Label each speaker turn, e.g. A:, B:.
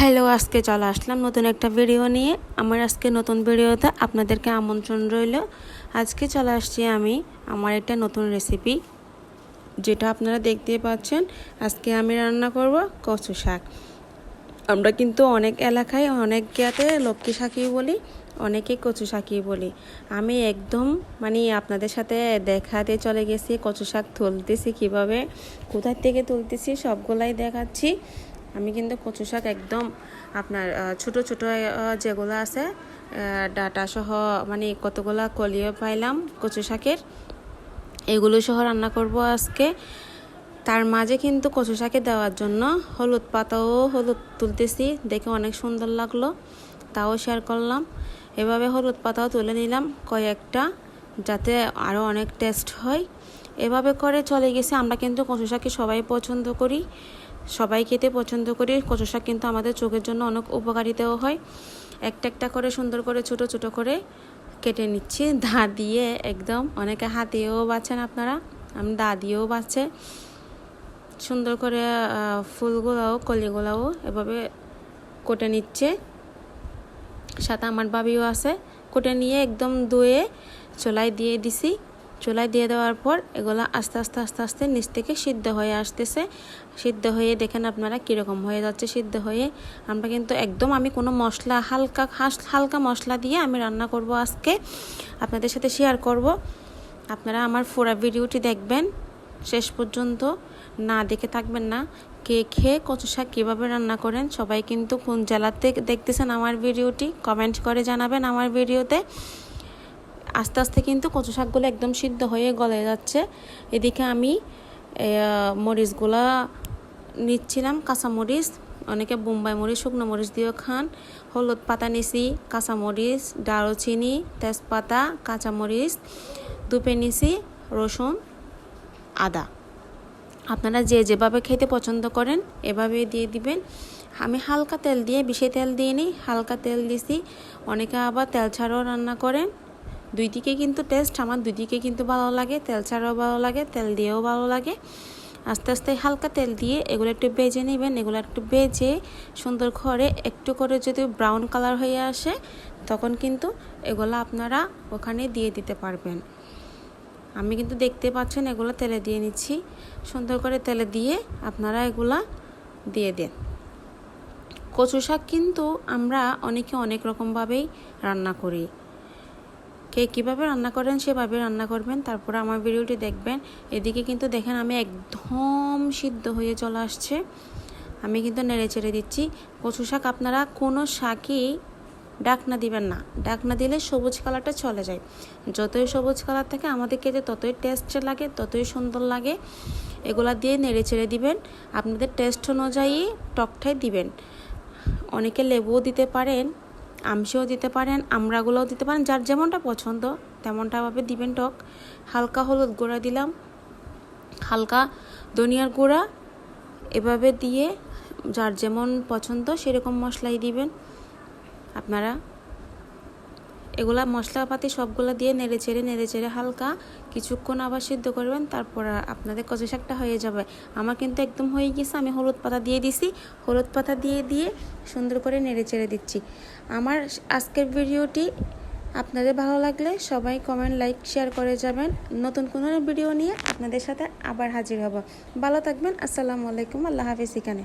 A: Hello, আজকে চলে আসলাম নতুন একটা ভিডিও নিয়ে। আমার আজকে নতুন ভিডিওতে আপনাদেরকে আমন্ত্রণ রইল। আজকে চলে আসছি আমি আমার একটা নতুন রেসিপি যেটা আপনারা দেখতে পাচ্ছেন। আজকে আমি রান্না করব কচু শাক। আমরা কিন্তু অনেক এলাকায় অনেক জ্ঞাতে লক্ষ্মী শাকই বলি, অনেকে কচু শাকই বলি। আমি একদম মানে আপনাদের সাথে দেখাতে চলে গেছি, কচু শাক তুলতেছি কীভাবে, কোথার থেকে তুলতেছি, সবগুলাই দেখাচ্ছি। আমি কিন্তু কচু শাক একদম আপনার ছোট ছোট যেগুলো আছে ডাটা সহ মানে কতগুলা কলিও পাইলাম কচু শাকের, এগুলো সহ রান্না করব আজকে। তার মাঝে কিন্তু কচু শাকে দেওয়ার জন্য হলুদ পাতাও হলুদ তুলতেছি, দেখে অনেক সুন্দর লাগল, তাও শেয়ার করলাম। এভাবে হলুদ পাতাও তুলে নিলাম কয়েকটা, যাতে আরও অনেক টেস্ট হয়। এভাবে করে চলে গেছে, আমরা কিন্তু কচু শাকে সবাই পছন্দ করি। সবাই খেতে পছন্দ করি। কচু শাক কিন্তু আমাদের চোখের জন্য অনেক উপকারিতাও হয়। একটা একটা করে সুন্দর করে ছোট ছোট করে কেটে নিচ্ছি। দা দিয়ে একদম অনেকে হাতেও বাঁচেন আপনারা। আমি দা দিয়েও বাঁচে। সুন্দর করে ফুলগুলাও, কলিগুলাও এভাবে কোটে নিচ্ছে। সাথে আমার বাবিও আছে। কোটে নিয়ে একদম ধুয়ে চলাই দিয়ে দিছি। চুলায় দিয়ে দেওয়ার পর এগুলো আস্তে আস্তে আস্তে আস্তে নিচ থেকে সিদ্ধ হয়ে আসতেছে। সিদ্ধ হয়ে দেখেন আপনারা কীরকম হয়ে যাচ্ছে সিদ্ধ হয়ে। আমরা কিন্তু একদম আমি কোনো মশলা, হালকা হালকা মশলা দিয়ে আমি রান্না করব আজকে। আপনাদের সাথে শেয়ার করব। আপনারা আমার ফোরা ভিডিওটি দেখবেন। শেষ পর্যন্ত না দেখে থাকবেন না। কে খেয়ে কচু শাক কীভাবে রান্না করেন, সবাই কিন্তু কোন জেলাতে দেখতেছেন আমার ভিডিওটি কমেন্ট করে জানাবেন আমার ভিডিওতে। আস্তে আস্তে কিন্তু কচু শাকগুলো একদম সিদ্ধ হয়ে গলে যাচ্ছে। এদিকে আমি মরিচগুলা নিচ্ছিলাম কাঁচামরিচ অনেকে বোম্বাই মরিচ, শুকনো মরিচ দিয়েও খান। হলুদ পাতা নিছি কাঁচামরিচ দারুচিনি, তেজপাতা কাঁচামরিচ দুপে নিছি রসুন, আদা। আপনারা যে যেভাবে খেতে পছন্দ করেন এভাবে দিয়ে দিবেন। আমি হালকা তেল দিয়ে, বেশি তেল দিয়ে নিই হালকা তেল দিছি। অনেকে আবার তেল ছাড়াও রান্না করেন। দুই দিকে কিন্তু টেস্ট আমার দুই দিকে কিন্তু ভালো লাগে, তেল ছাড়াও ভালো লাগে, তেল দিয়েও ভালো লাগে। আস্তে আস্তে হালকা তেল দিয়ে এগুলো একটু বেজে নেবেন, এগুলো একটু বেজে সুন্দর করে একটু করে যদি ব্রাউন কালার হয়ে আসে, তখন কিন্তু এগুলো আপনারা ওখানে দিয়ে দিতে পারবেন। আমি কিন্তু দেখতে পাচ্ছেন এগুলো তেলে দিয়ে নিচ্ছি। সুন্দর করে তেলে দিয়ে আপনারা এগুলা দিয়ে দেন। কচু শাক কিন্তু আমরা অনেকে অনেক রকমভাবেই রান্না করি। কে কীভাবে রান্না করেন সেভাবে রান্না করবেন। তারপরে আমার ভিডিওটি দেখবেন। এদিকে কিন্তু দেখেন আমি একদম সিদ্ধ হয়ে চলে আসছে। আমি কিন্তু নেড়ে চেড়ে দিচ্ছি। কচু শাক আপনারা কোনো শাকই ডাকনা দিবেন না। ডাকনা দিলে সবুজ কালারটা চলে যায়। যতই সবুজ কালার থাকে, আমাদের খেতে ততই টেস্ট লাগে, ততই সুন্দর লাগে। এগুলা দিয়ে নেড়ে চেড়ে দিবেন। আপনাদের টেস্ট অনুযায়ী টকটাই দিবেন। অনেকে লেবুও দিতে পারেন। আমসিও দিতে পারেন, আমরাগুলোও দিতে পারেন, যার যেমনটা পছন্দ তেমনটাভাবে দিবেন টক। হালকা হলুদ গুঁড়া দিলাম। হালকা ধনিয়ার গুঁড়া এভাবে দিয়ে যার যেমন পছন্দ সেরকম মশলাই দিবেন। আপনারা এগুলা মশলাপাতি সবগুলো দিয়ে নেড়ে চেড়ে নেড়ে চেড়ে হালকা কিছুক্ষণ আবার সিদ্ধ করবেন, তারপর আপনাদের কচু শাকটা হয়ে যাবে। আমার কিন্তু একদম হয়ে গেছে, আমি হলুদ পাতা দিয়ে দিছি। হলুদ পাতা দিয়ে দিয়ে সুন্দর করে নেড়ে চেড়ে দিচ্ছি। আমার আজকের ভিডিওটি আপনাদের ভালো লাগলে সবাই কমেন্ট লাইক শেয়ার করে যাবেন। নতুন কোনো ভিডিও নিয়ে আপনাদের সাথে আবার হাজির হব। ভালো থাকবেন, আসসালামু আলাইকুম, আল্লাহ হাফিজ এখানে।